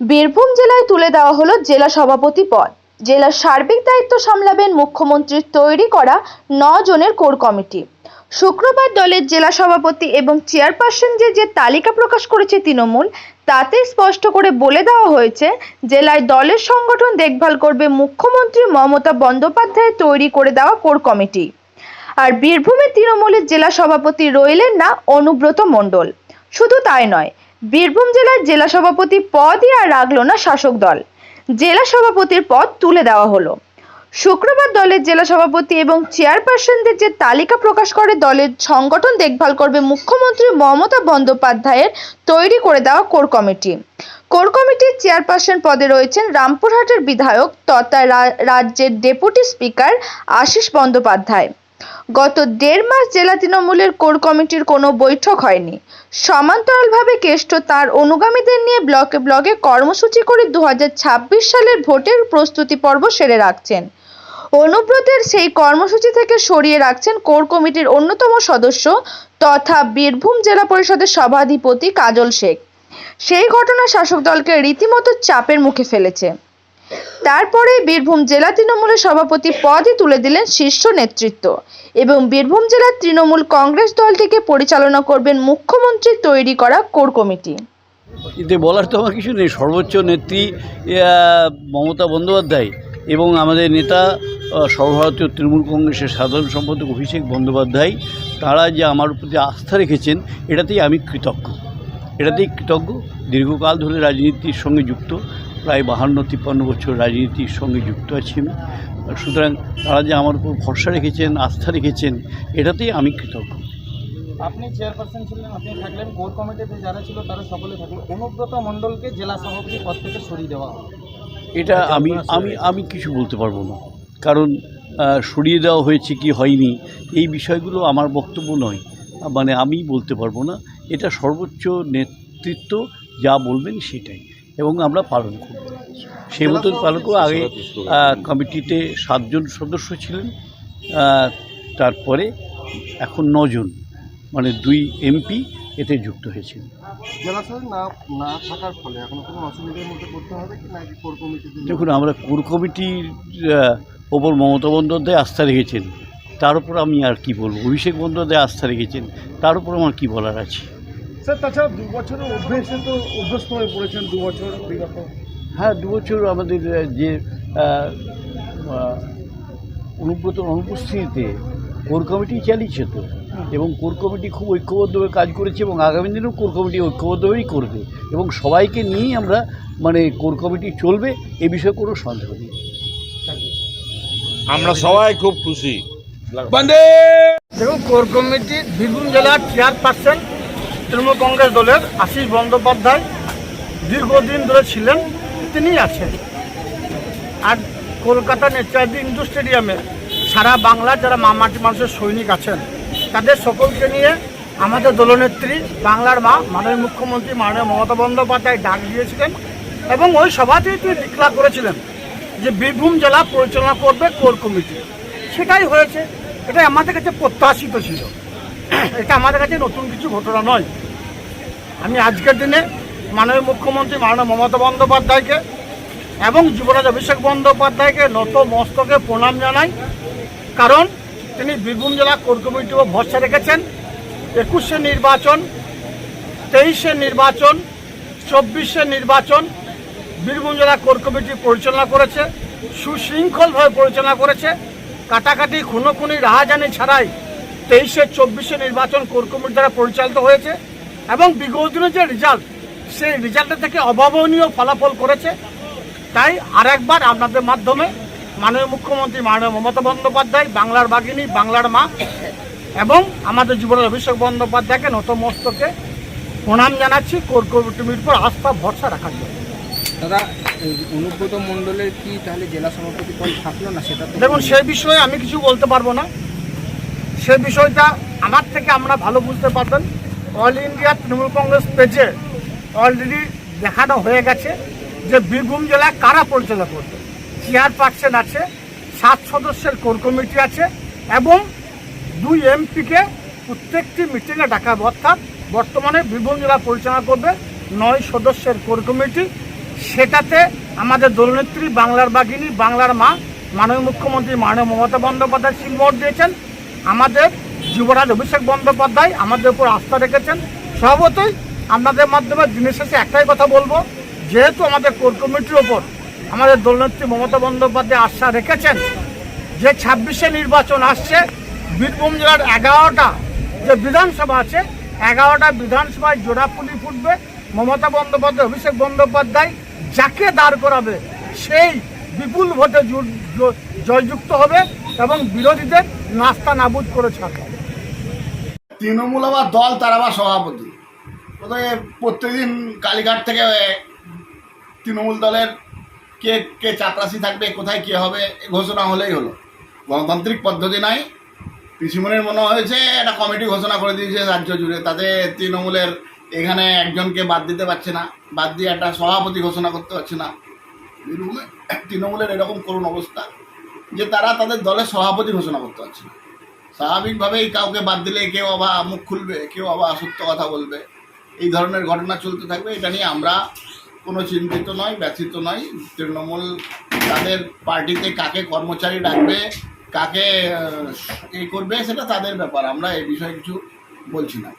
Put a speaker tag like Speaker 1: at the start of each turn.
Speaker 1: বীরভূম জেলায় তুলে দেওয়া হলো জেলা সভাপতি পদ। জেলার সার্বিক দায়িত্ব সামলাবেন মুখ্যমন্ত্রীর তৈরি করা ন জনের কোর কমিটি। শুক্রবার দলের জেলা সভাপতি এবং চেয়ারপারসনদের যে যে তালিকা প্রকাশ করেছে তৃণমূল, তাতে স্পষ্ট করে বলে দেওয়া হয়েছে, জেলায় দলের সংগঠন দেখভাল করবে মুখ্যমন্ত্রী মমতা বন্দ্যোপাধ্যায় তৈরি করে দেওয়া কোর কমিটি। আর বীরভূমে তৃণমূলের জেলা সভাপতি রইলেন না অনুব্রত মণ্ডল। শুধু তাই নয় বীরভূম জেলার জেলা সভাপতি পদই আর রাখল না শাসক দল। জেলা সভাপতির পদ তুলে দেওয়া হলো। শুক্রবার দলের জেলা সভাপতি এবং চেয়ারপারসনদের যে তালিকা প্রকাশ করে, দলের সংগঠন দেখভাল করবে মুখ্যমন্ত্রী মমতা বন্দ্যোপাধ্যায়ের তৈরি করে দেওয়া কোর কমিটি। কোর কমিটির চেয়ারপারসন পদে রয়েছেন রামপুরহাটের বিধায়ক তথা রাজ্যের ডেপুটি স্পিকার আশিস বন্দ্যোপাধ্যায়। গত দেড় মাস জেলা তৃণমূলের কোর কমিটির কোনো বৈঠক হয়নি। সমান্তরালভাবে কেষ্ট তার অনুগামীদের নিয়ে ব্লকে ব্লকে কর্মসূচি করে দু হাজার ছাব্বিশ সালের ভোটের প্রস্তুতি পর্ব সেরে রাখছেন। অনুব্রতের সেই কর্মসূচি থেকে সরিয়ে রাখছেন কোর কমিটির অন্যতম সদস্য তথা বীরভূম জেলা পরিষদের সভাধিপতি কাজল শেখ। সেই ঘটনা শাসক দলকে রীতিমতো চাপের মুখে ফেলেছে। তারপরে বীরভূম জেলা তৃণমূলের সভাপতি পদই তুলে দিলেন শীর্ষ নেতৃত্ব। এবং বীরভূম জেলার তৃণমূল কংগ্রেস দলটিকে পরিচালনা করবেন মুখ্যমন্ত্রী, তৈরি করা কোর কমিটি।
Speaker 2: এতে বলার তো আমার কিছু নেই। সর্বোচ্চ নেত্রী মমতা বন্দ্যোপাধ্যায় এবং আমাদের নেতা সর্বভারতীয় তৃণমূল কংগ্রেসের সাধারণ সম্পাদক অভিষেক বন্দ্যোপাধ্যায়, তারা যে আমার প্রতি আস্থা রেখেছেন, এটাতেই আমি কৃতজ্ঞ। এটাতেই কৃতজ্ঞ। দীর্ঘকাল ধরে রাজনীতির সঙ্গে যুক্ত। প্রায় বাহান্ন তিপ্পান্ন বছর রাজনীতির সঙ্গে যুক্ত আছি আমি। সুতরাং তারা যে আমার উপর ভরসা রেখেছেন আস্থা রেখেছেন এটাতেই আমি কৃতজ্ঞ।
Speaker 3: আপনি চেয়ারপারসন ছিলেন আপনি থাকলেন কোর কমিটিতে যারা ছিল তারা সকলে থাকলেন। অনুব্রত মণ্ডলকে জেলা সভাপতি পদ থেকে সরিয়ে দেওয়া
Speaker 2: এটা আমি আমি আমি কিছু বলতে পারব না। কারণ সরিয়ে দেওয়া হয়েছে কি হয়নি এই বিষয়গুলো আমার বক্তব্য নয়। মানে আমি বলতে পারব না। এটা সর্বোচ্চ নেতৃত্ব যা বলবেন সেটাই। এবং আমরা পালন করব। সেই মতন পালন করব। আগে কমিটিতে সাতজন সদস্য ছিলেন তারপরে এখন নজন মানে দুই এমপি এতে যুক্ত হয়েছেন।
Speaker 4: জেলা শহর না না থাকার ফলে এখন কোনো অসুবিধার মধ্যে পড়তে হবে কি নাকি কোর কমিটিতে
Speaker 2: দেখুন আমরা কোর কমিটির ওপর মমতা বন্দ্যোপাধ্যায় আস্থা রেখেছেন। তার উপর আমি আর কি বলব? অভিষেক বন্দ্যোপাধ্যায় আস্থা রেখেছেন। তার উপর আমার কি বলার আছে?
Speaker 4: স্যার তাছাড়া দু বছরের অভ্যেসে তো অভ্যস্ত হয়ে পড়েছেন দু বছর বিগত।
Speaker 2: হ্যাঁ দু বছর আমাদের যে অনুব্রত অনুপস্থিতিতে কোর কমিটি চালিয়েছে তো এবং কোর কমিটি খুব ঐক্যবদ্ধভাবে কাজ করেছে এবং আগামী দিনেও কোর কমিটি ঐক্যবদ্ধভাবেই করবে এবং সবাইকে নিয়েই আমরা মানে কোর কমিটি চলবে এ বিষয়ে কোনো সন্দেহ নেই।
Speaker 5: আমরা সবাই খুব খুশি।
Speaker 3: দেখুন কোর কমিটি বীরভূম জেলার চেয়ারপারসন তৃণমূল কংগ্রেস দলের আশিস বন্দ্যোপাধ্যায় দীর্ঘদিন ধরে ছিলেন তিনি আছেন। আর কলকাতা নেতাজি ইন্দু স্টেডিয়ামে সারা বাংলার যারা মামাটি মানুষের সৈনিক আছেন, তাদের সকলকে নিয়ে আমাদের দলনেত্রী, বাংলার মা, মাননীয় মুখ্যমন্ত্রী মাননীয় মমতা বন্দ্যোপাধ্যায় ডাক দিয়েছিলেন এবং ওই সভাতেই তিনি ডিক্লার করেছিলেন যে বীরভূম জেলা পরিচালনা করবে কোর কমিটি। সেটাই হয়েছে। এটা আমাদের কাছে প্রত্যাশিত ছিল। এটা আমাদের কাছে নতুন কিছু ঘটনা নয়। আমি আজকের দিনে মাননীয় মুখ্যমন্ত্রী মাননীয় মমতা বন্দ্যোপাধ্যায়কে এবং যুবরাজ অভিষেক বন্দ্যোপাধ্যায়কে নত মস্তকে প্রণাম জানাই। কারণ তিনি বীরভূম জেলা কোর কমিটিও ভরসা রেখেছেন। একুশে নির্বাচন, তেইশে নির্বাচন, চব্বিশে নির্বাচন বীরভূম জেলা কোর কমিটি পরিচালনা করেছে, সুশৃঙ্খলভাবে পরিচালনা করেছে। কাটাকাটি খুনোখুনি, রাহাজানি ছাড়াই তেইশে চব্বিশে নির্বাচন কোর কমিটি দ্বারা পরিচালিত হয়েছে এবং বিগত দিনের যে রেজাল্ট সেই রেজাল্টের থেকে অভাবনীয় ফলাফল করেছে। তাই আরেকবার আপনাদের মাধ্যমে মাননীয় মুখ্যমন্ত্রী মাননীয় মমতা বন্দ্যোপাধ্যায় বাংলার বাগিনী বাংলার মা এবং আমাদের জীবনের অভিষেক বন্দ্যোপাধ্যায়কে নতমস্তকে প্রণাম জানাচ্ছি। কোর কমিটির উপর আস্থা ভরসা রাখার জন্য।
Speaker 6: দাদা এই অনুব্রত মণ্ডলের কি তাহলে জেলা সভাপতি পদ থাকল না সেটা
Speaker 3: দেখুন সেই বিষয়ে আমি কিছু বলতে পারব না। সে বিষয়টা আমার থেকে আমরা ভালো বুঝতে পারবেন। অল ইন্ডিয়া তৃণমূল কংগ্রেস পেজে অলরেডি দেখানো হয়ে গেছে যে বীরভূম জেলায় কারা পরিচালনা করবে। চেয়ারপারসন আছে, সাত সদস্যের কোর কমিটি আছে এবং দুই এমপিকে প্রত্যেকটি মিটিংয়ে ডাকা অর্থাৎ বর্তমানে বীরভূম জেলা পরিচালনা করবে নয় সদস্যের কোর কমিটি। সেটাতে আমাদের দলনেত্রী বাংলার বাঘিনী, বাংলার মা, মাননীয় মুখ্যমন্ত্রী মাননীয় মমতা বন্দ্যোপাধ্যায় সিলমোহর দিয়েছেন। আমাদের যুবরাজ অভিষেক বন্দ্যোপাধ্যায় আমাদের উপর আস্থা রেখেছেন। স্বভাবতই আপনাদের মাধ্যমে দিনের শেষে একটাই কথা বলব, যেহেতু আমাদের কোর কমিটির ওপর আমাদের দলনেত্রী মমতা বন্দ্যোপাধ্যায় আস্থা রেখেছেন, যে ছাব্বিশে নির্বাচন আসছে, বীরভূম জেলার এগারোটা যে বিধানসভা আছে, এগারোটা বিধানসভায় জোড়াফুলি ফুটবে মমতা বন্দ্যোপাধ্যায়, অভিষেক বন্দ্যোপাধ্যায় যাকে দাঁড় করাবে, সেই বিপুল ভোটে জয়যুক্ত হবে এবং বিরোধীদের নাস্তা নাবুদ করে ছাড়বে
Speaker 5: তৃণমূল আবার দল, তার আবার সভাপতি। কোথায় প্রত্যেকদিন কালীঘাট থেকে তৃণমূল দলের কে কে চাপরাশি থাকবে, কোথায় কে হবে ঘোষণা হলেই হলো। গণতান্ত্রিক পদ্ধতি নাই। পিসিমনের মনে হয়েছে, একটা কমিটি ঘোষণা করে দিয়েছে রাজ্য জুড়ে। তাতে তৃণমূলের এখানে একজনকে বাদ দিতে পারছে না, বাদ দিয়ে একটা সভাপতি ঘোষণা করতে পারছে না। তৃণমূলের এরকম করুণ অবস্থা। যে তারা তাদের দলের সভাপতি ঘোষণা করতে পারছে স্বাভাবিকভাবেই কাউকে বাদ দিলে কেউ আবার মুখ খুলবে, কেউ আবার সত্য কথা বলবে। এই ধরনের ঘটনা চলতে থাকবে, এটা নিয়ে আমরা কোনো চিন্তিত নয় ব্যথিত নয় তৃণমূল তাদের পার্টিতে কাকে কর্মচারী ডাকবে, কাকে এ করবে, সেটা তাদের ব্যাপার। আমরা এই বিষয়ে কিছু বলছি না।